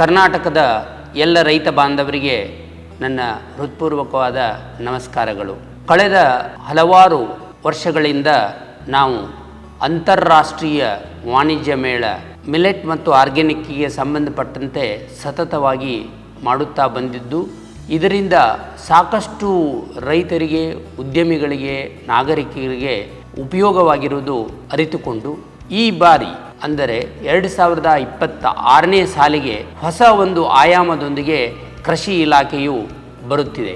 ಕರ್ನಾಟಕದ ಎಲ್ಲ ರೈತ ಬಾಂಧವರಿಗೆ ನನ್ನ ಹೃತ್ಪೂರ್ವಕವಾದ ನಮಸ್ಕಾರಗಳು. ಕಳೆದ ಹಲವಾರು ವರ್ಷಗಳಿಂದ ನಾವು ಅಂತಾರಾಷ್ಟ್ರೀಯ ವಾಣಿಜ್ಯ ಮೇಳ, ಮಿಲೆಟ್ ಮತ್ತು ಆರ್ಗ್ಯಾನಿಕ್ಕಿಗೆ ಸಂಬಂಧಪಟ್ಟಂತೆ ಸತತವಾಗಿ ಮಾಡುತ್ತಾ ಬಂದಿದ್ದು, ಇದರಿಂದ ಸಾಕಷ್ಟು ರೈತರಿಗೆ, ಉದ್ಯಮಿಗಳಿಗೆ, ನಾಗರಿಕರಿಗೆ ಉಪಯೋಗವಾಗಿರುವುದು ಅರಿತುಕೊಂಡು ಈ ಬಾರಿ ಅಂದರೆ ಎರಡು ಸಾವಿರದ ಇಪ್ಪತ್ತ ಆರನೇ ಸಾಲಿಗೆ ಹೊಸ ಒಂದು ಆಯಾಮದೊಂದಿಗೆ ಕೃಷಿ ಇಲಾಖೆಯು ಬರುತ್ತಿದೆ.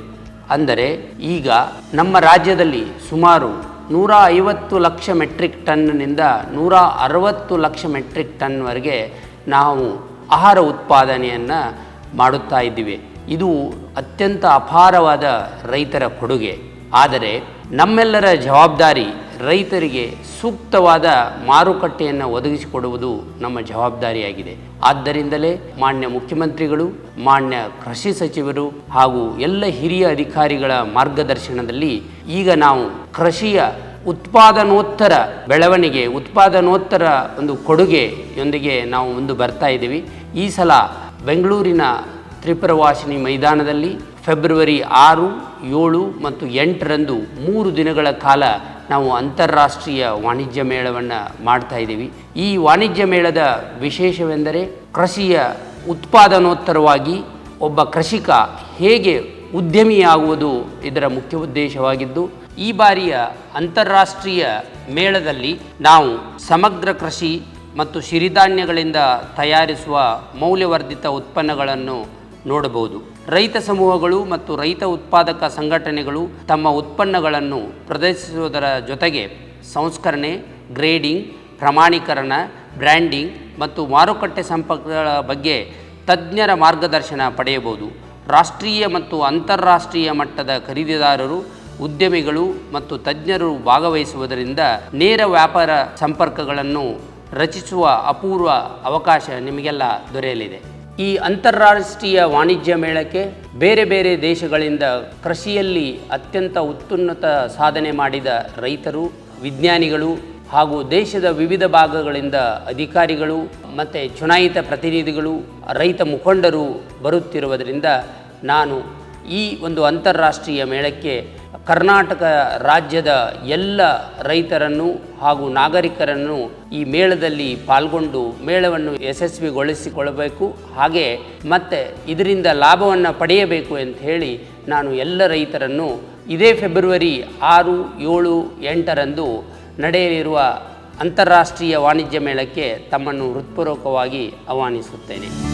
ಅಂದರೆ ಈಗ ನಮ್ಮ ರಾಜ್ಯದಲ್ಲಿ ಸುಮಾರು ನೂರ ಐವತ್ತು ಲಕ್ಷ ಮೆಟ್ರಿಕ್ ಟನ್ನಿಂದ ನೂರ ಅರವತ್ತು ಲಕ್ಷ ಮೆಟ್ರಿಕ್ ಟನ್ವರೆಗೆ ನಾವು ಆಹಾರ ಉತ್ಪಾದನೆಯನ್ನು ಮಾಡುತ್ತಾ ಇದ್ದೀವಿ. ಇದು ಅತ್ಯಂತ ಅಪಾರವಾದ ರೈತರ ಕೊಡುಗೆ. ಆದರೆ ನಮ್ಮೆಲ್ಲರ ಜವಾಬ್ದಾರಿ ರೈತರಿಗೆ ಸೂಕ್ತವಾದ ಮಾರುಕಟ್ಟೆಯನ್ನು ಒದಗಿಸಿಕೊಡುವುದು ನಮ್ಮ ಜವಾಬ್ದಾರಿಯಾಗಿದೆ. ಆದ್ದರಿಂದಲೇ ಮಾನ್ಯ ಮುಖ್ಯಮಂತ್ರಿಗಳು, ಮಾನ್ಯ ಕೃಷಿ ಸಚಿವರು ಹಾಗೂ ಎಲ್ಲ ಹಿರಿಯ ಅಧಿಕಾರಿಗಳ ಮಾರ್ಗದರ್ಶನದಲ್ಲಿ ಈಗ ನಾವು ಕೃಷಿಯ ಉತ್ಪಾದನೋತ್ತರ ಬೆಳವಣಿಗೆ, ಉತ್ಪಾದನೋತ್ತರ ಒಂದು ಕೊಡುಗೆಯೊಂದಿಗೆ ನಾವು ಮುಂದೆ ಬರ್ತಾ ಇದ್ದೀವಿ. ಈ ಸಲ ಬೆಂಗಳೂರಿನ ತ್ರಿಪುರವಾಸಿನಿ ಮೈದಾನದಲ್ಲಿ ಫೆಬ್ರವರಿ ಆರು, ಏಳು ಮತ್ತು ಎಂಟರಂದು ಮೂರು ದಿನಗಳ ಕಾಲ ನಾವು ಅಂತಾರಾಷ್ಟ್ರೀಯ ವಾಣಿಜ್ಯ ಮೇಳವನ್ನು ಮಾಡ್ತಾ ಇದ್ದೀವಿ. ಈ ವಾಣಿಜ್ಯ ಮೇಳದ ವಿಶೇಷವೆಂದರೆ ಕೃಷಿಯ ಉತ್ಪಾದನೋತ್ತರವಾಗಿ ಒಬ್ಬ ಕೃಷಿಕ ಹೇಗೆ ಉದ್ಯಮಿಯಾಗುವುದು ಇದರ ಮುಖ್ಯ ಉದ್ದೇಶವಾಗಿದ್ದು, ಈ ಬಾರಿಯ ಅಂತಾರಾಷ್ಟ್ರೀಯ ಮೇಳದಲ್ಲಿ ನಾವು ಸಮಗ್ರ ಕೃಷಿ ಮತ್ತು ಸಿರಿಧಾನ್ಯಗಳಿಂದ ತಯಾರಿಸುವ ಮೌಲ್ಯವರ್ಧಿತ ಉತ್ಪನ್ನಗಳನ್ನು ನೋಡಬಹುದು. ರೈತ ಸಮೂಹಗಳು ಮತ್ತು ರೈತ ಉತ್ಪಾದಕ ಸಂಘಟನೆಗಳು ತಮ್ಮ ಉತ್ಪನ್ನಗಳನ್ನು ಪ್ರದರ್ಶಿಸುವುದರ ಜೊತೆಗೆ ಸಂಸ್ಕರಣೆ, ಗ್ರೇಡಿಂಗ್, ಪ್ರಮಾಣೀಕರಣ, ಬ್ರ್ಯಾಂಡಿಂಗ್ ಮತ್ತು ಮಾರುಕಟ್ಟೆ ಸಂಪರ್ಕಗಳ ಬಗ್ಗೆ ತಜ್ಞರ ಮಾರ್ಗದರ್ಶನ ಪಡೆಯಬಹುದು. ರಾಷ್ಟ್ರೀಯ ಮತ್ತು ಅಂತಾರಾಷ್ಟ್ರೀಯ ಮಟ್ಟದ ಖರೀದಿದಾರರು, ಉದ್ಯಮಿಗಳು ಮತ್ತು ತಜ್ಞರು ಭಾಗವಹಿಸುವುದರಿಂದ ನೇರ ವ್ಯಾಪಾರ ಸಂಪರ್ಕಗಳನ್ನು ರಚಿಸುವ ಅಪೂರ್ವ ಅವಕಾಶ ನಿಮಗೆಲ್ಲ ದೊರೆಯಲಿದೆ. ಈ ಅಂತಾರಾಷ್ಟ್ರೀಯ ವಾಣಿಜ್ಯ ಮೇಳಕ್ಕೆ ಬೇರೆ ಬೇರೆ ದೇಶಗಳಿಂದ ಕೃಷಿಯಲ್ಲಿ ಅತ್ಯಂತ ಉತ್ತುನ್ನತ ಸಾಧನೆ ಮಾಡಿದ ರೈತರು, ವಿಜ್ಞಾನಿಗಳು ಹಾಗೂ ದೇಶದ ವಿವಿಧ ಭಾಗಗಳಿಂದ ಅಧಿಕಾರಿಗಳು ಮತ್ತು ಚುನಾಯಿತ ಪ್ರತಿನಿಧಿಗಳು, ರೈತ ಮುಖಂಡರು ಬರುತ್ತಿರುವುದರಿಂದ ನಾನು ಈ ಒಂದು ಅಂತಾರಾಷ್ಟ್ರೀಯ ಮೇಳಕ್ಕೆ ಕರ್ನಾಟಕ ರಾಜ್ಯದ ಎಲ್ಲ ರೈತರನ್ನು ಹಾಗೂ ನಾಗರಿಕರನ್ನು ಈ ಮೇಳದಲ್ಲಿ ಪಾಲ್ಗೊಂಡು ಮೇಳವನ್ನು ಯಶಸ್ವಿಗೊಳಿಸಿಕೊಳ್ಳಬೇಕು ಹಾಗೆ ಮತ್ತೆ ಇದರಿಂದ ಲಾಭವನ್ನು ಪಡೆಯಬೇಕು ಅಂತ ಹೇಳಿ ನಾನು ಎಲ್ಲ ರೈತರನ್ನು ಇದೇ ಫೆಬ್ರವರಿ ಆರು, ಏಳು, ಎಂಟರಂದು ನಡೆಯಲಿರುವ ಅಂತಾರಾಷ್ಟ್ರೀಯ ವಾಣಿಜ್ಯ ಮೇಳಕ್ಕೆ ತಮ್ಮನ್ನು ಹೃತ್ಪೂರ್ವಕವಾಗಿ ಆಹ್ವಾನಿಸುತ್ತೇನೆ.